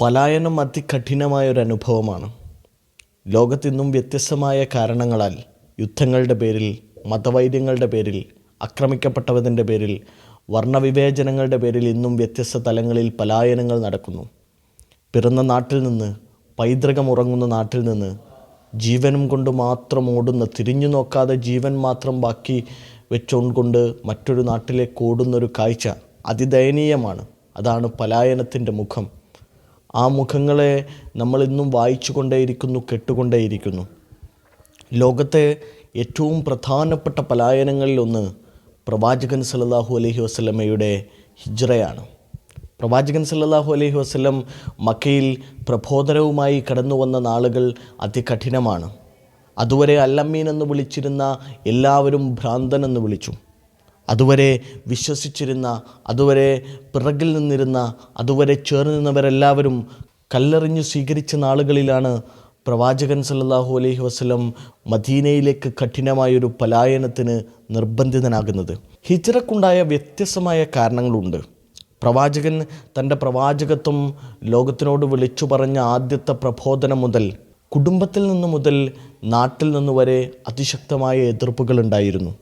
പലായനം അതികഠിനമായ ഒരു അനുഭവമാണ്. ലോകത്തിന്നും വ്യത്യസ്തമായ കാരണങ്ങളാൽ യുദ്ധങ്ങളുടെ പേരിൽ മതവൈദ്യങ്ങളുടെ പേരിൽ ആക്രമിക്കപ്പെട്ടവതിന്റെ പേരിൽ വർണവിവേചനങ്ങളുടെ പേരിൽ ഇന്നും വ്യത്യസ്ത തലങ്ങളിൽ പലായനങ്ങൾ നടക്കുന്നു. പിറന്ന നാട്ടിൽ നിന്ന് പൈതൃകം ഉറങ്ങുന്ന നാട്ടിൽ നിന്ന് ജീവനും കൊണ്ട് മാത്രം ഓടുന്ന തിരിഞ്ഞു നോക്കാതെ ജീവൻ മാത്രം ബാക്കി വെച്ചുകൊണ്ട് മറ്റൊരു നാട്ടിലേക്ക് ഓടുന്നൊരു കാഴ്ച അതിദയനീയമാണ്. അതാണ് പലായനത്തിന്റെ മുഖം. ആ മുഖങ്ങളെ നമ്മളിന്നും വായിച്ചു കൊണ്ടേയിരിക്കുന്നു കെട്ടുകൊണ്ടേയിരിക്കുന്നു. ലോകത്തെ ഏറ്റവും പ്രധാനപ്പെട്ട പലായനങ്ങളിലൊന്ന് പ്രവാചകൻ സല്ലാഹു അലഹി വസ്ലമയുടെ ഹിജ്റയാണ്. പ്രവാചകൻ സല്ലാഹു അലഹി വസ്ലം മക്കയിൽ പ്രബോധനവുമായി കടന്നു വന്ന നാളുകൾ അതികഠിനമാണ്. അതുവരെ അല്ലമ്മീൻ എന്ന് വിളിച്ചിരുന്ന എല്ലാവരും ഭ്രാന്തൻ എന്ന് വിളിച്ചു. അതുവരെ വിശ്വസിച്ചിരുന്ന അതുവരെ പിറകിൽ നിന്നിരുന്ന അതുവരെ ചേർന്ന് നിന്നവരെല്ലാവരും കല്ലെറിഞ്ഞു സ്വീകരിച്ച നാളുകളിലാണ് പ്രവാചകൻ സല്ലാഹു അലൈഹി വസ്ലം മദീനയിലേക്ക് കഠിനമായൊരു പലായനത്തിന് നിർബന്ധിതനാകുന്നത്. ഹിജറക്കുണ്ടായ വ്യത്യസ്തമായ കാരണങ്ങളുണ്ട്. പ്രവാചകൻ തന്റെ പ്രവാചകത്വം ലോകത്തിനോട് വിളിച്ചു പറഞ്ഞ ആദ്യത്തെ പ്രബോധനം മുതൽ കുടുംബത്തിൽ നിന്ന് മുതൽ നാട്ടിൽ നിന്ന് വരെ അതിശക്തമായ എതിർപ്പുകൾ ഉണ്ടായിരുന്നു.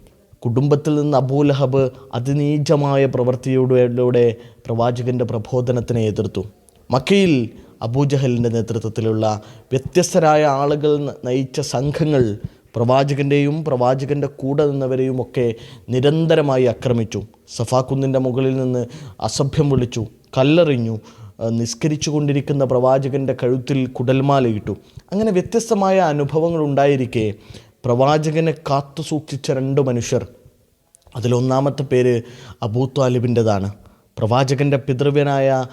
കുടുംബത്തിൽ നിന്ന് അബൂലഹബ് അതിനീചമായ പ്രവൃത്തിയോടെ പ്രവാചകന്റെ പ്രബോധനത്തിനെ എതിർത്തു. മക്കയിൽ അബൂജഹലിന്റെ നേതൃത്വത്തിലുള്ള വ്യത്യസ്തരായ ആളുകൾ നയിച്ച സംഘങ്ങൾ പ്രവാചകന്റെയും പ്രവാചകന്റെ കൂടെ നിന്നവരെയും ഒക്കെ നിരന്തരമായി ആക്രമിച്ചു. സഫാക്കുന്നിന്റെ മുകളിൽ നിന്ന് അസഭ്യം വിളിച്ചു കല്ലെറിഞ്ഞു നിസ്കരിച്ചു കൊണ്ടിരിക്കുന്ന പ്രവാചകന്റെ കഴുത്തിൽ കുടൽമാലയിട്ടു അങ്ങനെ വ്യത്യസ്തമായ അനുഭവങ്ങൾ ഉണ്ടായിരിക്കെ പ്രവാചകനെ കാത്തു സൂക്ഷിച്ച രണ്ട് മനുഷ്യർ. അതിലൊന്നാമത്തെ പേര് അബൂ താലിബിന്റെതാണ് പ്രവാചകന്റെ പിതൃവ്യനായ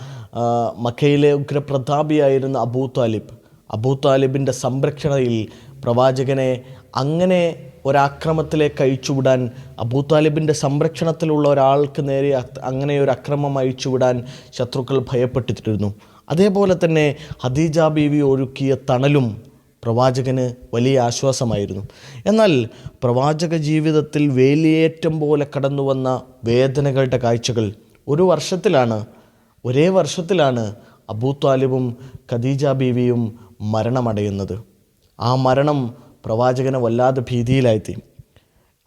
മക്കയിലെ ഉഗ്രപ്രതാപിയായിരുന്ന അബൂത്വാലിബ് താലിബ് അബൂ താലിബിന്റെ സംരക്ഷണയിൽ പ്രവാചകനെ അങ്ങനെ ഒരാക്രമത്തിലേക്ക് അയച്ചുവിടാൻ അബൂ താലിബിന്റെ സംരക്ഷണത്തിലുള്ള ഒരാൾക്ക് നേരെ അങ്ങനെ ഒരു അക്രമം അയച്ചുവിടാൻ ശത്രുക്കൾ ഭയപ്പെട്ടിരുന്നു. അതേപോലെ തന്നെ ഹദീജ ബീവി ഒരുക്കിയ തണലും പ്രവാചകന് വലിയ ആശ്വാസമായിരുന്നു. എന്നാൽ പ്രവാചക ജീവിതത്തിൽ വേലിയേറ്റം പോലെ കടന്നു വന്ന വേദനകളുടെ കാഴ്ചകൾ ഒരു വർഷത്തിലാണ് ഒരേ വർഷത്തിലാണ് അബൂ താലിബും ഖദീജ ബീവിയും മരണമടയുന്നത്. ആ മരണം പ്രവാചകനെ വല്ലാതെ ഭീതിയിലായെത്തി.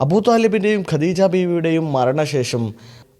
അബൂ താലിബിന്റെയും ഖദീജ ബീവിയുടെയും മരണശേഷം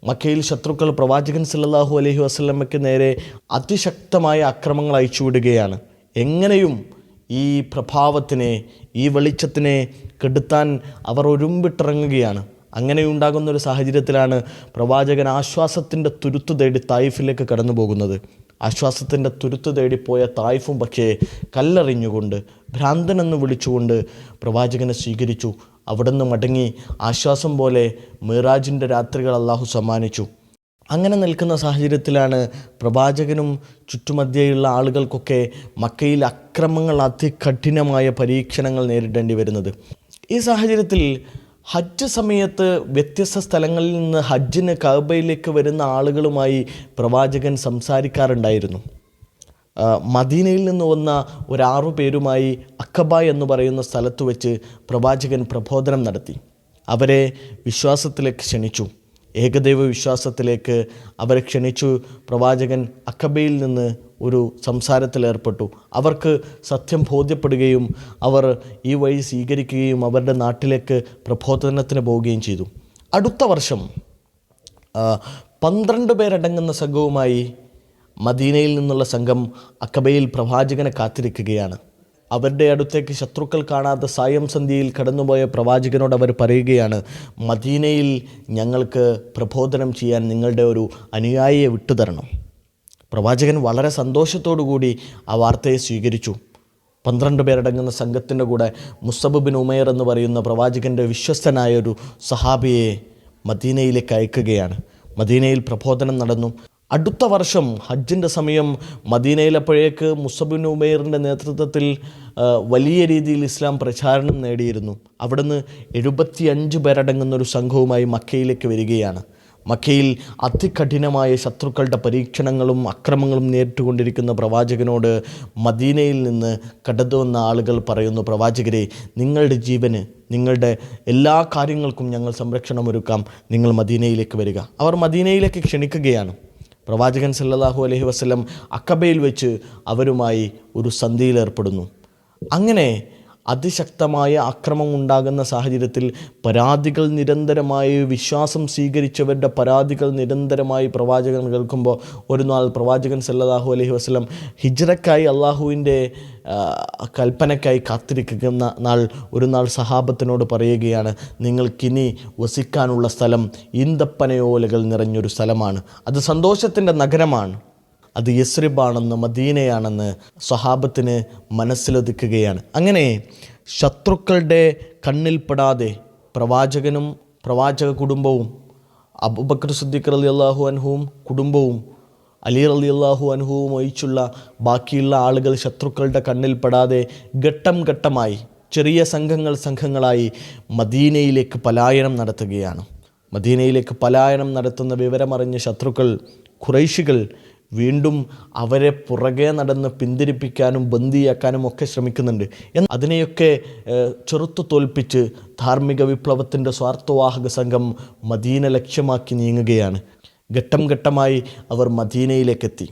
മക്കയിൽ ശത്രുക്കൾ പ്രവാചകൻ സല്ലാഹു അലഹി വസല്ലമയ്ക്ക് നേരെ അതിശക്തമായ അക്രമങ്ങൾ അയച്ചുവിടുകയാണ്. എങ്ങനെയും ഈ പ്രഭാവത്തിനെ ഈ വെളിച്ചത്തിനെ കെടുത്താൻ അവർ ഒരുമ്പിട്ടിറങ്ങുകയാണ്. അങ്ങനെ ഉണ്ടാകുന്ന ഒരു സാഹചര്യത്തിലാണ് പ്രവാചകൻ ആശ്വാസത്തിന്റെ തുരുത്തു തേടി തായിഫിലേക്ക് കടന്നു പോകുന്നത് ആശ്വാസത്തിന്റെ തുരുത്തു തേടിപ്പോയ തായിഫും പക്ഷേ കല്ലെറിഞ്ഞുകൊണ്ട് ഭ്രാന്തനെന്ന് വിളിച്ചുകൊണ്ട് പ്രവാചകനെ സ്വീകരിച്ചു. അവിടുന്ന് മടങ്ങി ആശ്വാസം പോലെ മിറാജിന്റെ രാത്രികൾ അള്ളാഹു സമ്മാനിച്ചു. അങ്ങനെ നിൽക്കുന്ന സാഹചര്യത്തിലാണ് പ്രവാചകനും ചുറ്റുമധ്യയുള്ള ആളുകൾക്കൊക്കെ മക്കയിൽ അക്രമങ്ങൾ അതികഠിനമായ പരീക്ഷണങ്ങൾ നേരിടേണ്ടി വരുന്നത്. ഈ സാഹചര്യത്തിൽ ഹജ്ജ് സമയത്ത് വ്യത്യസ്ത സ്ഥലങ്ങളിൽ നിന്ന് ഹജ്ജിന് കഅബയിലേക്ക് വരുന്ന ആളുകളുമായി പ്രവാചകൻ സംസാരിക്കാറുണ്ടായിരുന്നു. മദീനയിൽ നിന്ന് വന്ന ഒരാറു പേരുമായി അക്കബ എന്ന് പറയുന്ന സ്ഥലത്ത് വെച്ച് പ്രവാചകൻ പ്രബോധനം നടത്തി. അവരെ വിശ്വാസത്തിലേക്ക് ക്ഷണിച്ചു. ഏകദൈവ വിശ്വാസത്തിലേക്ക് അവരെ ക്ഷണിച്ചു. പ്രവാചകൻ അക്കബയിൽ നിന്ന് ഒരു സംസാരത്തിലേർപ്പെട്ടു അവർക്ക് സത്യം ബോധ്യപ്പെടുകയും അവർ ഈ വഴി സ്വീകരിക്കുകയും അവരുടെ നാട്ടിലേക്ക് പ്രബോധനത്തിന് പോവുകയും ചെയ്തു. അടുത്ത വർഷം പന്ത്രണ്ട് പേരടങ്ങുന്ന സംഘവുമായി മദീനയിൽ നിന്നുള്ള സംഘം അക്കബയിൽ പ്രവാചകനെ കാത്തിരിക്കുകയാണ്. അവരുടെ അടുത്തേക്ക് ശത്രുക്കൾ കാണാത്ത സായം സന്ധ്യയിൽ കടന്നുപോയ പ്രവാചകനോട് അവർ പറയുകയാണ് മദീനയിൽ ഞങ്ങൾക്ക് പ്രബോധനം ചെയ്യാൻ നിങ്ങളുടെ ഒരു അനുയായിയെ വിട്ടുതരണം. പ്രവാചകൻ വളരെ കൂടി ആ വാർത്തയെ സ്വീകരിച്ചു. പന്ത്രണ്ട് പേരടങ്ങുന്ന സംഘത്തിന്റെ കൂടെ മുസബ് ബിൻ ഉമേർ എന്ന് പറയുന്ന പ്രവാചകന്റെ വിശ്വസ്തനായ ഒരു സഹാബിയെ മദീനയിലേക്ക് അയക്കുകയാണ്. മദീനയിൽ പ്രബോധനം നടന്നു. അടുത്ത വർഷം ഹജ്ജിന്റെ സമയം മദീനയിലപ്പോഴേക്ക് മുസബിൻ ഉമേറിന്റെ നേതൃത്വത്തിൽ വലിയ രീതിയിൽ ഇസ്ലാം പ്രചാരണം നേടിയിരുന്നു. അവിടുന്ന് എഴുപത്തിയഞ്ച് പേരടങ്ങുന്ന ഒരു സംഘവുമായി മക്കയിലേക്ക് വരികയാണ്. മക്കയിൽ അതികഠിനമായ ശത്രുക്കളുടെ പരീക്ഷണങ്ങളും അക്രമങ്ങളും നേരിട്ടുകൊണ്ടിരിക്കുന്ന പ്രവാചകനോട് മദീനയിൽ നിന്ന് കടന്നുവന്ന ആളുകൾ പറയുന്നു പ്രവാചകരെ നിങ്ങളുടെ ജീവന് നിങ്ങളുടെ എല്ലാ കാര്യങ്ങൾക്കും ഞങ്ങൾ സംരക്ഷണമൊരുക്കാം നിങ്ങൾ മദീനയിലേക്ക് വരിക. അവർ മദീനയിലേക്ക് ക്ഷണിക്കുകയാണ്. പ്രവാചകൻ സല്ലാഹു അലഹി വസ്ലം അക്കബയിൽ വെച്ച് അവരുമായി ഒരു സന്ധിയിലേർപ്പെടുന്നു. അങ്ങനെ അതിശക്തമായ അക്രമം ഉണ്ടാകുന്ന സാഹചര്യത്തിൽ പരാതികൾ നിരന്തരമായി വിശ്വാസം സ്വീകരിച്ചവരുടെ പരാതികൾ നിരന്തരമായി പ്രവാചകൻ കേൾക്കുമ്പോൾ ഒരു നാൾ പ്രവാചകൻ സല്ലാഹു അലഹി വസ്ലം ഹിജ്റക്കായി അള്ളാഹുവിന്റെ കൽപ്പനയ്ക്കായി കാത്തിരിക്കുന്ന നാൾ ഒരു നാൾ സഹാബത്തിനോട് പറയുകയാണ് നിങ്ങൾക്കിനി വസിക്കാനുള്ള സ്ഥലം ഈന്തപ്പനയോലകൾ നിറഞ്ഞൊരു സ്ഥലമാണ്. അത് സന്തോഷത്തിന്റെ നഗരമാണ്. അത് യസ്രിബാണെന്ന് മദീനയാണെന്ന് സ്വഹാബത്തിന് മനസ്സിലൊതുക്കുകയാണ്. അങ്ങനെ ശത്രുക്കളുടെ കണ്ണിൽപ്പെടാതെ പ്രവാചകനും പ്രവാചക കുടുംബവും അബുബക്കർ സിദ്ദീഖ് അലി അള്ളാഹു അൻഹുവും കുടുംബവും അലി അലി അള്ളാഹു അൻഹുവും ഒഴിച്ചുള്ള ബാക്കിയുള്ള ആളുകൾ ശത്രുക്കളുടെ കണ്ണിൽപ്പെടാതെ ഘട്ടം ഘട്ടമായി ചെറിയ സംഘങ്ങൾ സംഘങ്ങളായി മദീനയിലേക്ക് പലായനം നടത്തുകയാണ്. മദീനയിലേക്ക് പലായനം നടത്തുന്ന വിവരമറിഞ്ഞ ശത്രുക്കൾ ഖുറൈശികൾ വീണ്ടും അവരെ പുറകെ നടന്ന് പിന്തിരിപ്പിക്കാനും ബന്ദിയാക്കാനും ഒക്കെ ശ്രമിക്കുന്നുണ്ട്. എന്ന് അതിനെയൊക്കെ ചെറുത്തു തോൽപ്പിച്ച് ധാർമ്മിക വിപ്ലവത്തിന്റെ സ്വാർത്ഥവാഹക സംഘം മദീന ലക്ഷ്യമാക്കി നീങ്ങുകയാണ്. ഘട്ടം ഘട്ടമായി അവർ മദീനയിലേക്കെത്തി.